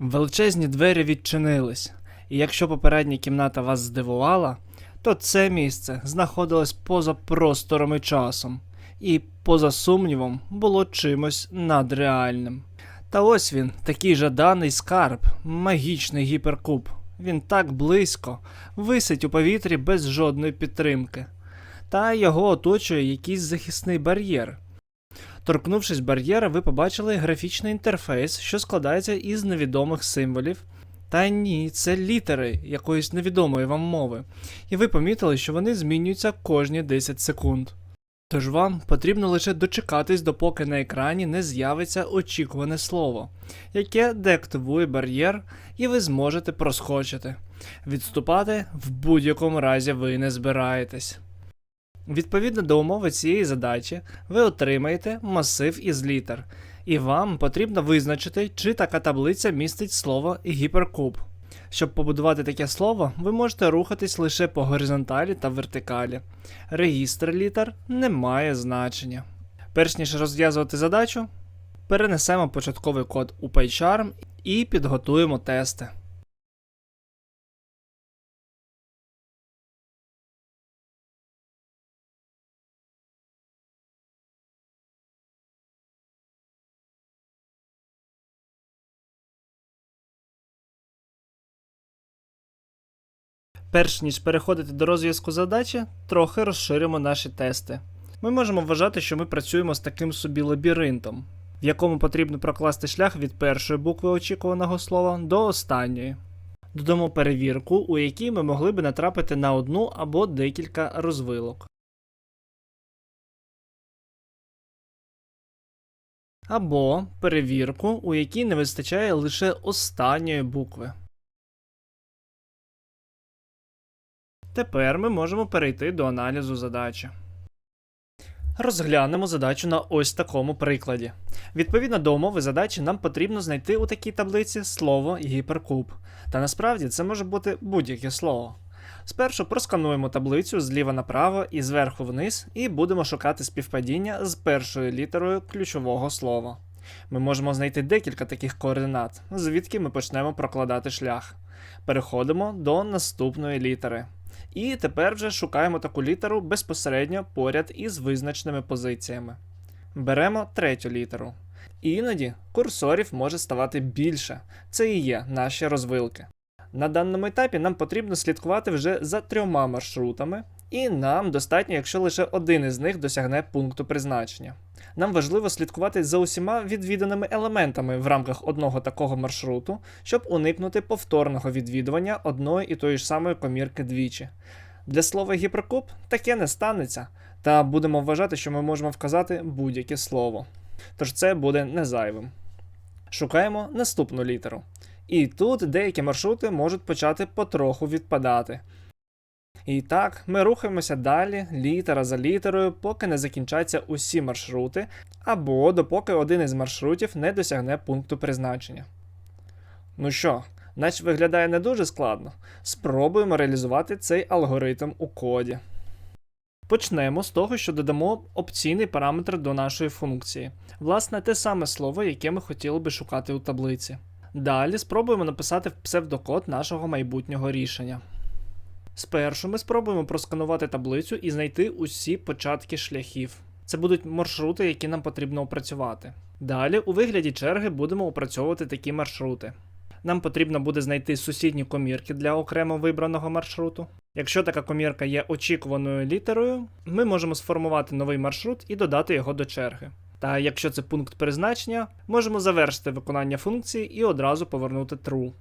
Величезні двері відчинились, і якщо попередня кімната вас здивувала, то це місце знаходилось поза простором і часом, і, поза сумнівом, було чимось надреальним. Та ось він, такий жаданий скарб, магічний гіперкуб. Він так близько, висить у повітрі без жодної підтримки. Та його оточує якийсь захисний бар'єр. Торкнувшись бар'єра, ви побачили графічний інтерфейс, що складається із невідомих символів. Та ні, це літери якоїсь невідомої вам мови, і ви помітили, що вони змінюються кожні 10 секунд. Тож вам потрібно лише дочекатись, допоки на екрані не з'явиться очікуване слово, яке деактивує бар'єр, і ви зможете проскочити. Відступати в будь-якому разі ви не збираєтесь. Відповідно до умови цієї задачі, ви отримаєте масив із літер, і вам потрібно визначити, чи така таблиця містить слово гіперкуб. Щоб побудувати таке слово, ви можете рухатись лише по горизонталі та вертикалі. Регістр літер не має значення. Перш ніж розв'язувати задачу, перенесемо початковий код у PyCharm і підготуємо тести. Перш ніж переходити до розв'язку задачі, трохи розширимо наші тести. Ми можемо вважати, що ми працюємо з таким собі лабіринтом, в якому потрібно прокласти шлях від першої букви очікуваного слова до останньої. Додамо перевірку, у якій ми могли би натрапити на одну або декілька розвилок. Або перевірку, у якій не вистачає лише останньої букви. Тепер ми можемо перейти до аналізу задачі. Розглянемо задачу на ось такому прикладі. Відповідно до умови задачі, нам потрібно знайти у такій таблиці слово гіперкуб. Та насправді це може бути будь-яке слово. Спершу проскануємо таблицю зліва направо і зверху вниз, і будемо шукати співпадіння з першою літерою ключового слова. Ми можемо знайти декілька таких координат, звідки ми почнемо прокладати шлях. Переходимо до наступної літери. І тепер вже шукаємо таку літеру безпосередньо поряд із визначеними позиціями. Беремо третю літеру. Іноді курсорів може ставати більше. Це і є наші розвилки. На даному етапі нам потрібно слідкувати вже за трьома маршрутами, і нам достатньо, якщо лише один із них досягне пункту призначення. Нам важливо слідкувати за усіма відвіданими елементами в рамках одного такого маршруту, щоб уникнути повторного відвідування одної і тої ж самої комірки двічі. Для слова гіперкуб таке не станеться, та будемо вважати, що ми можемо вказати будь-яке слово. Тож це буде не зайвим. Шукаємо наступну літеру. І тут деякі маршрути можуть почати потроху відпадати. І так, ми рухаємося далі, літера за літерою, поки не закінчаться усі маршрути, або допоки один із маршрутів не досягне пункту призначення. Ну що, наче виглядає не дуже складно. Спробуємо реалізувати цей алгоритм у коді. Почнемо з того, що додамо опційний параметр до нашої функції, власне, те саме слово, яке ми хотіли би шукати у таблиці. Далі спробуємо написати псевдокод нашого майбутнього рішення. Спершу ми спробуємо просканувати таблицю і знайти усі початки шляхів. Це будуть маршрути, які нам потрібно опрацювати. Далі, у вигляді черги, будемо опрацьовувати такі маршрути. Нам потрібно буде знайти сусідні комірки для окремо вибраного маршруту. Якщо така комірка є очікуваною літерою, ми можемо сформувати новий маршрут і додати його до черги. Та якщо це пункт призначення, можемо завершити виконання функції і одразу повернути true.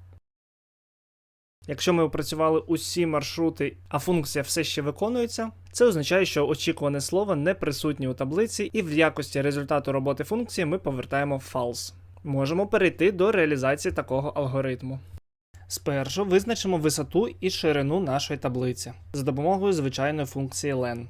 Якщо ми опрацювали усі маршрути, а функція все ще виконується, це означає, що очікуване слово не присутнє у таблиці, і в якості результату роботи функції ми повертаємо false. Можемо перейти до реалізації такого алгоритму. Спершу визначимо висоту і ширину нашої таблиці за допомогою звичайної функції len.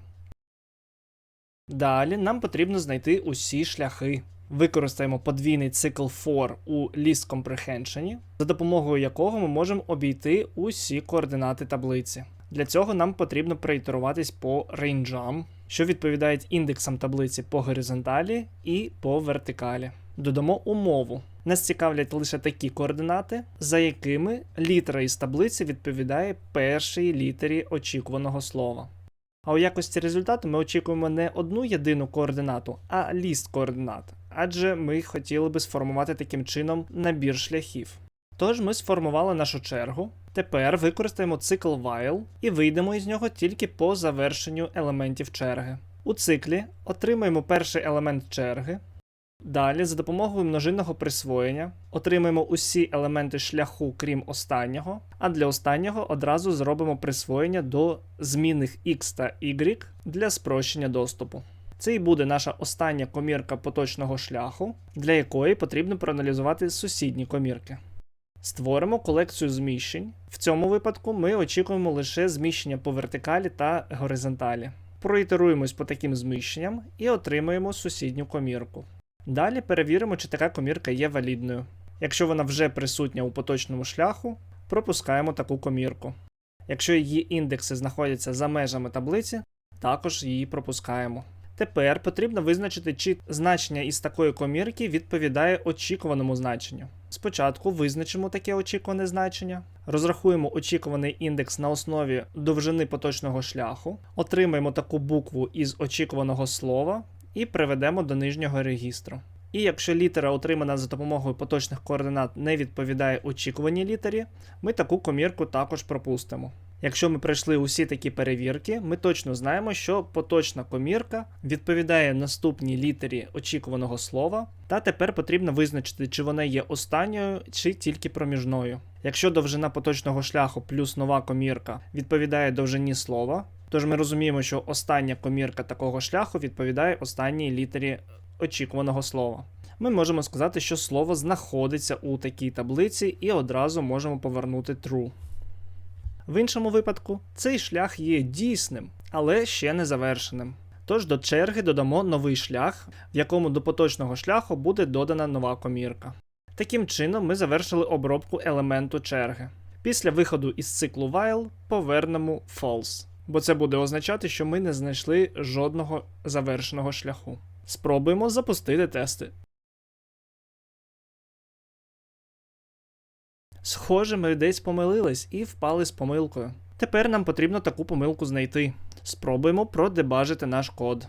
Далі нам потрібно знайти усі шляхи. Використаємо подвійний цикл for у list comprehension, за допомогою якого ми можемо обійти усі координати таблиці. Для цього нам потрібно проітеруватись по рейнджам, що відповідають індексам таблиці по горизонталі і по вертикалі. додамо умову. Нас цікавлять лише такі координати, за якими літера із таблиці відповідає першій літері очікуваного слова. А у якості результату ми очікуємо не одну єдину координату, а ліст координат, адже ми хотіли би сформувати таким чином набір шляхів. Тож ми сформували нашу чергу. Тепер використаємо цикл while і вийдемо із нього тільки по завершенню елементів черги. У циклі отримаємо перший елемент черги. Далі, за допомогою множинного присвоєння, отримаємо усі елементи шляху, крім останнього, а для останнього одразу зробимо присвоєння до змінних x та y для спрощення доступу. Це і буде наша остання комірка поточного шляху, для якої потрібно проаналізувати сусідні комірки. Створимо колекцію зміщень. В цьому випадку ми очікуємо лише зміщення по вертикалі та горизонталі. Проітеруємось по таким зміщенням і отримаємо сусідню комірку. Далі перевіримо, чи така комірка є валідною. Якщо вона вже присутня у поточному шляху, пропускаємо таку комірку. Якщо її індекси знаходяться за межами таблиці, також її пропускаємо. Тепер потрібно визначити, чи значення із такої комірки відповідає очікуваному значенню. Спочатку визначимо таке очікуване значення, розрахуємо очікуваний індекс на основі довжини поточного шляху, отримаємо таку букву із очікуваного слова і приведемо до нижнього регістру. І якщо літера, отримана за допомогою поточних координат, не відповідає очікуваній літері, ми таку комірку також пропустимо. Якщо ми пройшли усі такі перевірки, ми точно знаємо, що поточна комірка відповідає наступній літері очікуваного слова, та тепер потрібно визначити, чи вона є останньою, чи тільки проміжною. Якщо довжина поточного шляху плюс нова комірка відповідає довжині слова, тож ми розуміємо, що остання комірка такого шляху відповідає останній літері очікуваного слова. Ми можемо сказати, що слово знаходиться у такій таблиці, і одразу можемо повернути true. В іншому випадку цей шлях є дійсним, але ще не завершеним. Тож до черги додамо новий шлях, в якому до поточного шляху буде додана нова комірка. Таким чином, ми завершили обробку елементу черги. Після виходу із циклу while повернемо false, бо це буде означати, що ми не знайшли жодного завершеного шляху. Спробуємо запустити тести. Схоже, ми десь помилились і впали з помилкою. Тепер нам потрібно таку помилку знайти. Спробуємо продебажити наш код.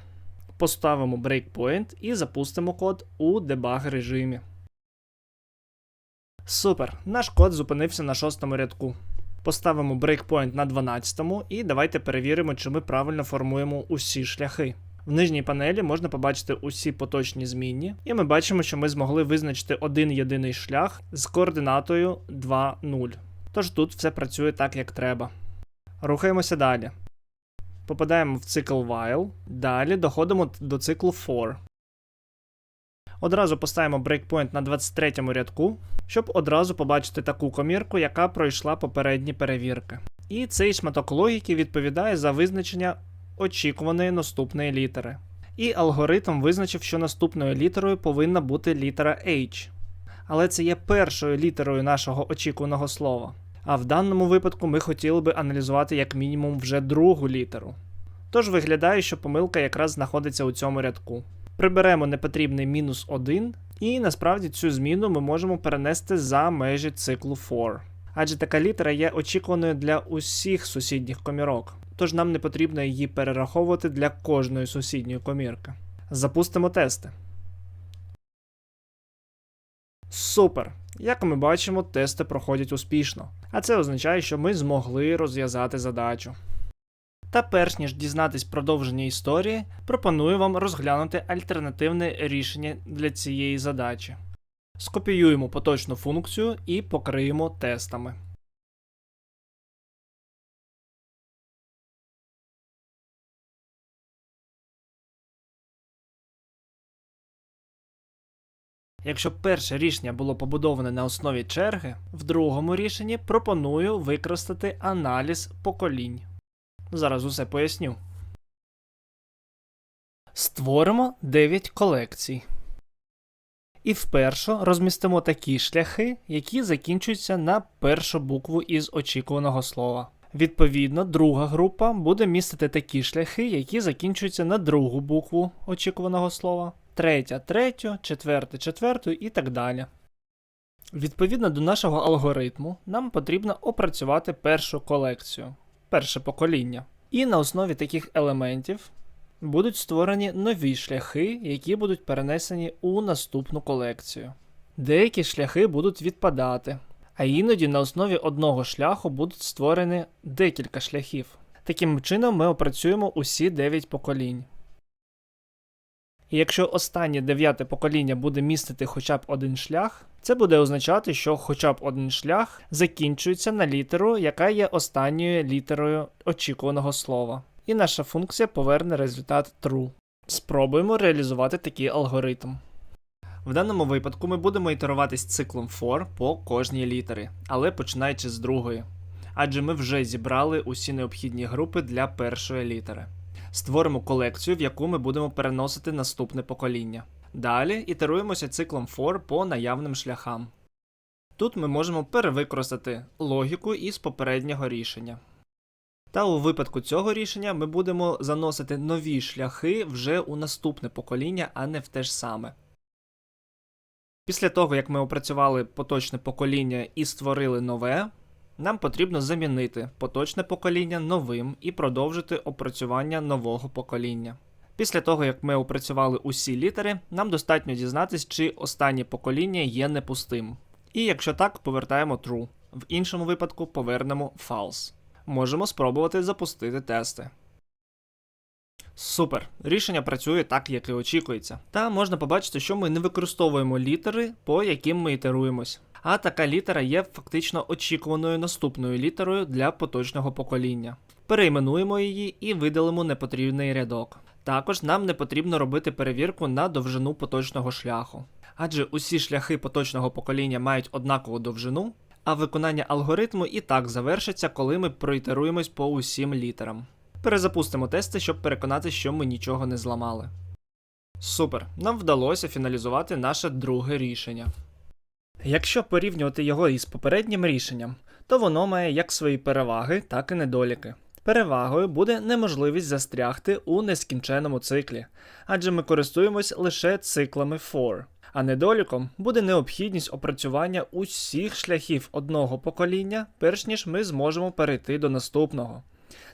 Поставимо breakpoint і запустимо код у дебаг режимі. Супер! Наш код зупинився на шостому рядку. Поставимо breakpoint на 12 і давайте перевіримо, чи ми правильно формуємо усі шляхи. В нижній панелі можна побачити усі поточні змінні, і ми бачимо, що ми змогли визначити один єдиний шлях з координатою 2,0. Тож тут все працює так, як треба. Рухаємося далі. Попадаємо в цикл while, далі доходимо до циклу for. Одразу поставимо breakpoint на 23 му рядку, щоб одразу побачити таку комірку, яка пройшла попередні перевірки. І цей шматок логіки відповідає за визначення очікуваної наступної літери. І алгоритм визначив, що наступною літерою повинна бути літера H. Але це є першою літерою нашого очікуваного слова. А в даному випадку ми хотіли би аналізувати як мінімум вже другу літеру. Тож виглядає, що помилка якраз знаходиться у цьому рядку. Приберемо непотрібний мінус 1, і насправді цю зміну ми можемо перенести за межі циклу for. Адже така літера є очікуваною для усіх сусідніх комірок, тож нам не потрібно її перераховувати для кожної сусідньої комірки. Запустимо тести. Супер! Як ми бачимо, тести проходять успішно, а це означає, що ми змогли розв'язати задачу. Та перш ніж дізнатись продовження історії, пропоную вам розглянути альтернативне рішення для цієї задачі. Скопіюємо поточну функцію і покриємо тестами. Якщо перше рішення було побудоване на основі черги, в другому рішенні пропоную використати аналіз поколінь. Зараз усе поясню. Створимо 9 колекцій. І вперше розмістимо такі шляхи, які закінчуються на першу букву із очікуваного слова. Відповідно, друга група буде містити такі шляхи, які закінчуються на другу букву очікуваного слова. Третя третю, четверта четверту і так далі. Відповідно до нашого алгоритму, нам потрібно опрацювати першу колекцію, перше покоління. І на основі таких елементів будуть створені нові шляхи, які будуть перенесені у наступну колекцію. Деякі шляхи будуть відпадати, а іноді на основі одного шляху будуть створені декілька шляхів. Таким чином ми опрацюємо усі 9 поколінь. І якщо останнє дев'яте покоління буде містити хоча б один шлях, це буде означати, що хоча б один шлях закінчується на літеру, яка є останньою літерою очікуваного слова. І наша функція поверне результат true. Спробуємо реалізувати такий алгоритм. В даному випадку ми будемо ітеруватись циклом for по кожній літері, але починаючи з другої. Адже ми вже зібрали усі необхідні групи для першої літери. Створимо колекцію, в яку ми будемо переносити наступне покоління. Далі ітеруємося циклом for по наявним шляхам. Тут ми можемо перевикористати логіку із попереднього рішення. Та у випадку цього рішення ми будемо заносити нові шляхи вже у наступне покоління, а не в те ж саме. Після того, як ми опрацювали поточне покоління і створили нове, нам потрібно замінити поточне покоління новим і продовжити опрацювання нового покоління. Після того, як ми опрацювали усі літери, нам достатньо дізнатись, чи останнє покоління є непустим. І якщо так, повертаємо true. В іншому випадку повернемо false. Можемо спробувати запустити тести. Супер! Рішення працює так, як і очікується. Та можна побачити, що ми не використовуємо літери, по яким ми ітеруємось. А така літера є фактично очікуваною наступною літерою для поточного покоління. Перейменуємо її і видалимо непотрібний рядок. Також нам не потрібно робити перевірку на довжину поточного шляху. Адже усі шляхи поточного покоління мають однакову довжину, а виконання алгоритму і так завершиться, коли ми проітеруємось по усім літерам. Перезапустимо тести, щоб переконатися, що ми нічого не зламали. Супер, нам вдалося фіналізувати наше друге рішення. Якщо порівнювати його із попереднім рішенням, то воно має як свої переваги, так і недоліки. Перевагою буде неможливість застрягти у нескінченому циклі, адже ми користуємось лише циклами for. А недоліком буде необхідність опрацювання усіх шляхів одного покоління, перш ніж ми зможемо перейти до наступного.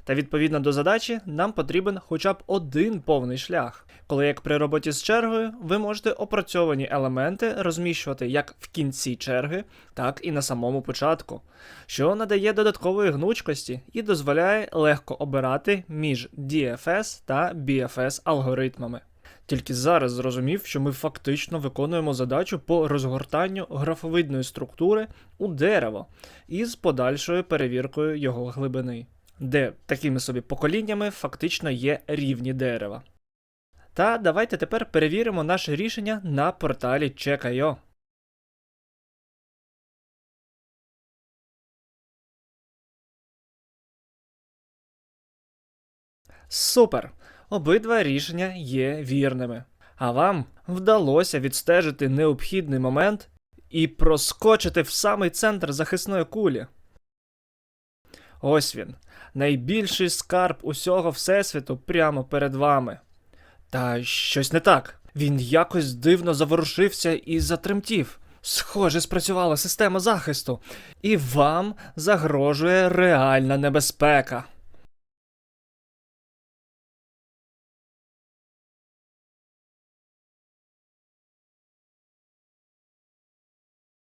Та відповідно до задачі нам потрібен хоча б один повний шлях, коли як при роботі з чергою ви можете опрацьовані елементи розміщувати як в кінці черги, так і на самому початку, що надає додаткової гнучкості і дозволяє легко обирати між DFS та BFS алгоритмами. Тільки зараз зрозумів, що ми фактично виконуємо задачу по розгортанню графовидної структури у дерево із подальшою перевіркою його глибини де такими собі поколіннями фактично є рівні дерева. Та давайте тепер перевіримо наше рішення на порталі Check.io. Супер! Обидва рішення є вірними. А вам вдалося відстежити необхідний момент і проскочити в самий центр захисної кулі. Ось він, найбільший скарб усього Всесвіту прямо перед вами. Та щось не так. Він якось дивно заворушився і затремтів. Схоже, спрацювала система захисту, і вам загрожує реальна небезпека.